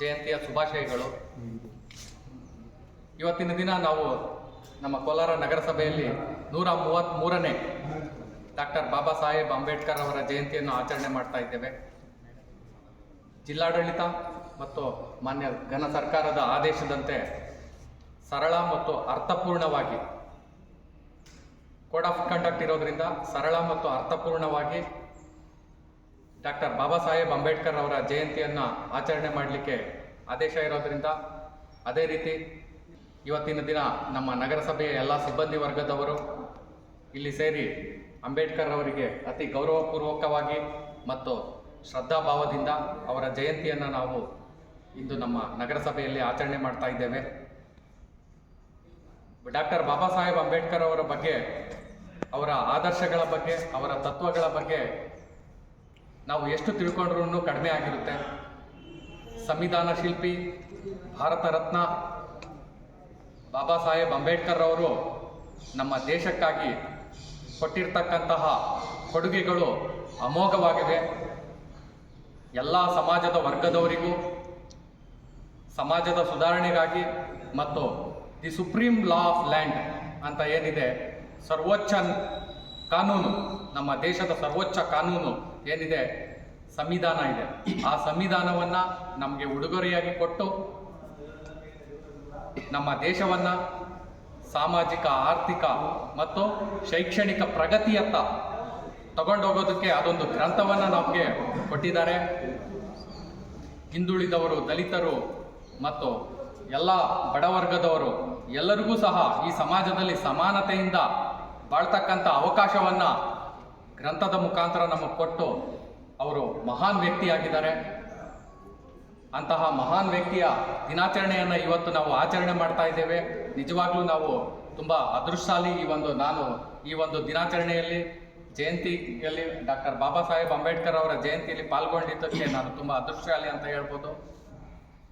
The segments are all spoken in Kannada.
ಜಯಂತಿಯ ಶುಭಾಶಯಗಳು. ಇವತ್ತಿನ ದಿನ ನಾವು ನಮ್ಮ ಕೋಲಾರ ನಗರಸಭೆಯಲ್ಲಿ ನೂರ ಮೂವತ್ತ್ಮೂರನೇ ಡಾಕ್ಟರ್ ಬಾಬಾ ಸಾಹೇಬ್ ಅಂಬೇಡ್ಕರ್ ಅವರ ಜಯಂತಿಯನ್ನು ಆಚರಣೆ ಮಾಡ್ತಾ ಇದ್ದೇವೆ. ಜಿಲ್ಲಾಡಳಿತ ಮತ್ತು ಮಾನ್ಯ ಘನ ಸರ್ಕಾರದ ಆದೇಶದಂತೆ ಸರಳ ಮತ್ತು ಅರ್ಥಪೂರ್ಣವಾಗಿ ಕೋಡ್ ಆಫ್ ಕಂಡಕ್ಟ್ ಇರೋದ್ರಿಂದ ಸರಳ ಮತ್ತು ಅರ್ಥಪೂರ್ಣವಾಗಿ ಡಾಕ್ಟರ್ ಬಾಬಾ ಸಾಹೇಬ್ ಅಂಬೇಡ್ಕರ್ ಅವರ ಜಯಂತಿಯನ್ನು ಆಚರಣೆ ಮಾಡಲಿಕ್ಕೆ ಆದೇಶ ಇರೋದ್ರಿಂದ ಅದೇ ರೀತಿ ಇವತ್ತಿನ ದಿನ ನಮ್ಮ ನಗರಸಭೆಯ ಎಲ್ಲ ಸಿಬ್ಬಂದಿ ವರ್ಗದವರು ಇಲ್ಲಿ ಸೇರಿ ಅಂಬೇಡ್ಕರ್ ಅವರಿಗೆ ಅತಿ ಗೌರವಪೂರ್ವಕವಾಗಿ ಮತ್ತು ಶ್ರದ್ಧಾಭಾವದಿಂದ ಅವರ ಜಯಂತಿಯನ್ನು ನಾವು ಇಂದು ನಮ್ಮ ನಗರಸಭೆಯಲ್ಲಿ ಆಚರಣೆ ಮಾಡ್ತಾ ಇದ್ದೇವೆ. ಡಾಕ್ಟರ್ ಬಾಬಾ ಸಾಹೇಬ್ ಅಂಬೇಡ್ಕರ್ ಅವರ ಬಗ್ಗೆ, ಅವರ ಆದರ್ಶಗಳ ಬಗ್ಗೆ, ಅವರ ತತ್ವಗಳ ಬಗ್ಗೆ ನಾವು ಎಷ್ಟು ತಿಳ್ಕೊಂಡ್ರೂ ಕಡಿಮೆ ಆಗಿರುತ್ತೆ. ಸಂವಿಧಾನ ಶಿಲ್ಪಿ, ಭಾರತ ರತ್ನ, ಬಾಬಾ ಸಾಹೇಬ್ ಅಂಬೇಡ್ಕರ್ ಅವರು ನಮ್ಮ ದೇಶಕ್ಕಾಗಿ ಕೊಟ್ಟಿರ್ತಕ್ಕಂತಹ ಕೊಡುಗೆಗಳು ಅಮೋಘವಾಗಿವೆ. ಎಲ್ಲ ಸಮಾಜದ ವರ್ಗದವರಿಗೂ, ಸಮಾಜದ ಸುಧಾರಣೆಗಾಗಿ ಮತ್ತು the supreme law of land ಅಂತ ಏನಿದೆ, ಸರ್ವೋಚ್ಚ ಕಾನೂನು, ನಮ್ಮ ದೇಶದ ಸರ್ವೋಚ್ಚ ಕಾನೂನು ಏನಿದೆ? ಸಂವಿಧಾನ ಇದೆ. ಆ ಸಂವಿಧಾನವನ್ನು ನಮಗೆ ಉಡುಗೊರೆಯಾಗಿ ಕೊಟ್ಟು, ನಮ್ಮ ದೇಶವನ್ನು ಸಾಮಾಜಿಕ, ಆರ್ಥಿಕ ಮತ್ತು ಶೈಕ್ಷಣಿಕ ಪ್ರಗತಿಯತ್ತ ತಗೊಂಡೋಗೋದಕ್ಕೆ ಅದೊಂದು ಗ್ರಂಥವನ್ನು ನಮಗೆ ಕೊಟ್ಟಿದ್ದಾರೆ. ಹಿಂದುಳಿದವರು, ದಲಿತರು ಮತ್ತು ಎಲ್ಲ ಬಡವರ್ಗದವರು ಎಲ್ಲರಿಗೂ ಸಹ ಈ ಸಮಾಜದಲ್ಲಿ ಸಮಾನತೆಯಿಂದ ಬಾಳ್ತಕ್ಕಂಥ ಅವಕಾಶವನ್ನು ಗ್ರಂಥದ ಮುಖಾಂತರ ನಮಗೆ ಕೊಟ್ಟು ಅವರು ಮಹಾನ್ ವ್ಯಕ್ತಿಯಾಗಿದ್ದಾರೆ. ಅಂತಹ ಮಹಾನ್ ವ್ಯಕ್ತಿಯ ದಿನಾಚರಣೆಯನ್ನು ಇವತ್ತು ನಾವು ಆಚರಣೆ ಮಾಡ್ತಾ ಇದ್ದೇವೆ. ನಿಜವಾಗ್ಲೂ ನಾವು ತುಂಬ ಅದೃಷ್ಟಶಾಲಿ ಈ ಒಂದು ನಾನು ಈ ಒಂದು ದಿನಾಚರಣೆಯಲ್ಲಿ, ಜಯಂತಿಯಲ್ಲಿ ಡಾಕ್ಟರ್ ಬಾಬಾ ಸಾಹೇಬ್ ಅಂಬೇಡ್ಕರ್ ಅವರ ಜಯಂತಿಯಲ್ಲಿ ಪಾಲ್ಗೊಂಡಿದ್ದಕ್ಕೆ ನಾನು ತುಂಬ ಅದೃಷ್ಟಶಾಲಿ ಅಂತ ಹೇಳ್ಬೋದು.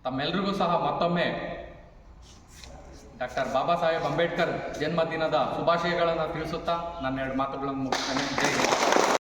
ತಮ್ಮೆಲ್ರಿಗೂ ಸಹ ಮತ್ತೊಮ್ಮೆ ಡಾಕ್ಟರ್ ಬಾಬಾ ಸಾಹೇಬ್ ಅಂಬೇಡ್ಕರ್ ಜನ್ಮದಿನದ ಶುಭಾಶಯಗಳನ್ನು ತಿಳಿಸುತ್ತಾ ನನ್ನ ಎರಡು ಮಾತುಗಳನ್ನು ಮುಗಿಸ್ತೇನೆ ಜೈ.